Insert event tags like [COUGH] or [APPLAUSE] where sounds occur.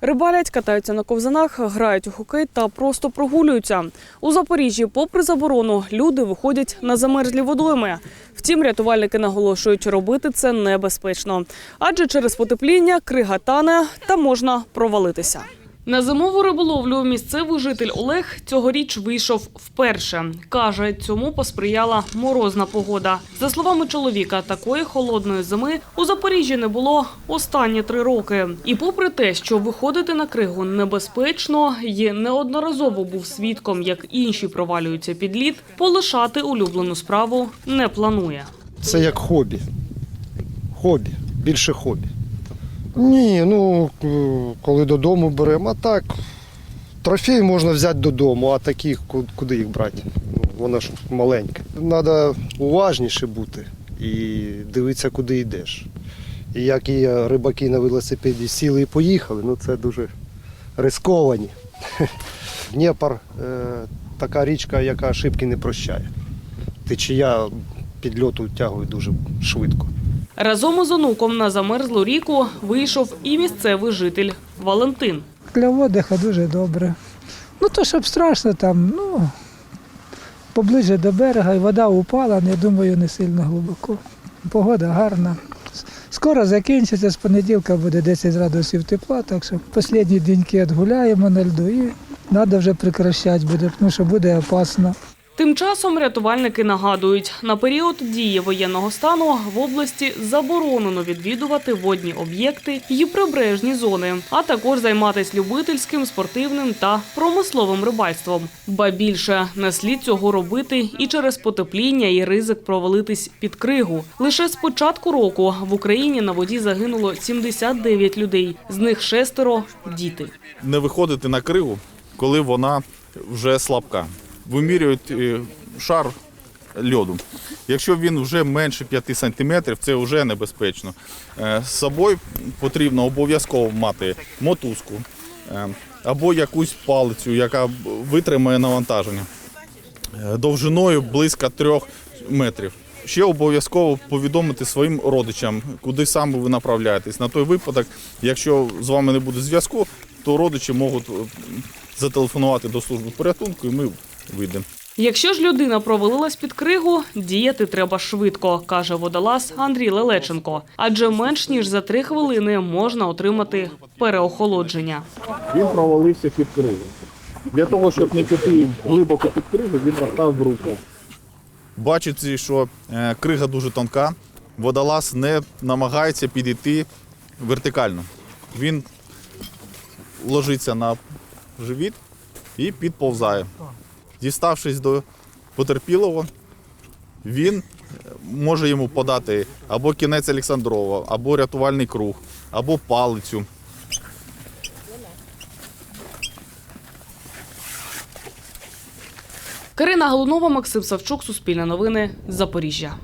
Рибалять, катаються на ковзанах, грають у хокей та просто прогулюються. У Запоріжжі, попри заборону, люди виходять на замерзлі водойми. Втім, рятувальники наголошують, робити це небезпечно. Адже через потепління крига тане та можна провалитися. На зимову риболовлю місцевий житель Олег цьогоріч вийшов вперше. Каже, цьому посприяла морозна погода. За словами чоловіка, такої холодної зими у Запоріжжі не було останні три роки. І попри те, що виходити на кригу небезпечно, і неодноразово був свідком, як інші провалюються під лід, полишати улюблену справу не планує. Це як хобі. Хобі, більше хобі. Ні, ну коли додому беремо, а так. Трофей можна взяти додому, а такі куди їх брати? Ну, воно ж маленьке. Треба уважніше бути і дивитися, куди йдеш. І як і рибаки на велосипеді сіли і поїхали, ну це дуже рисковані. [LAUGHS] Дніпр е, така річка, яка ошибки не прощає. Течія підльоту тягує дуже швидко. Разом із онуком на замерзлу ріку вийшов і місцевий житель Валентин. Для отдиха дуже добре. Ну то щоб страшно там, ну поближче до берега, і вода упала, я думаю, не сильно глибоко. Погода гарна. Скоро закінчиться, з понеділка буде 10 градусів тепла, так що останні деньки відгуляємо на льду і треба вже прекращати буде, тому що буде опасно. Тим часом рятувальники нагадують, на період дії воєнного стану в області заборонено відвідувати водні об'єкти і прибережні зони, а також займатися любительським, спортивним та промисловим рибальством. Ба більше не слід цього робити і через потепління і ризик провалитись під кригу. Лише з початку року в Україні на воді загинуло 79 людей, з них шестеро діти. не виходити на кригу, коли вона вже слабка. Вимірюють е, шар льоду. Якщо він вже менше 5 сантиметрів, це вже небезпечно. Е, З собою потрібно обов'язково мати мотузку е, або якусь палицю, яка витримає навантаження довжиною близько 3 метрів. Ще обов'язково повідомити своїм родичам, куди саме ви направляєтесь. На той випадок, якщо з вами не буде зв'язку, то родичі можуть зателефонувати до служби порятунку і ми вийдемо. Якщо ж людина провалилась під кригу, діяти треба швидко, каже водолаз Андрій Лелеченко. Адже менш ніж за три хвилини можна отримати переохолодження. Він провалився під кригу. Для того, щоб не піти глибоко під кригу, він розстав руку. Бачиться, що е, крига дуже тонка, водолаз не намагається підійти вертикально. Він ложиться на живіт і підповзає. Діставшись до потерпілого, він е, може йому подати або кінець Олександрова, або рятувальний круг, або палицю. Карина Галунова, Максим Савчук, Суспільне новини, Запоріжжя.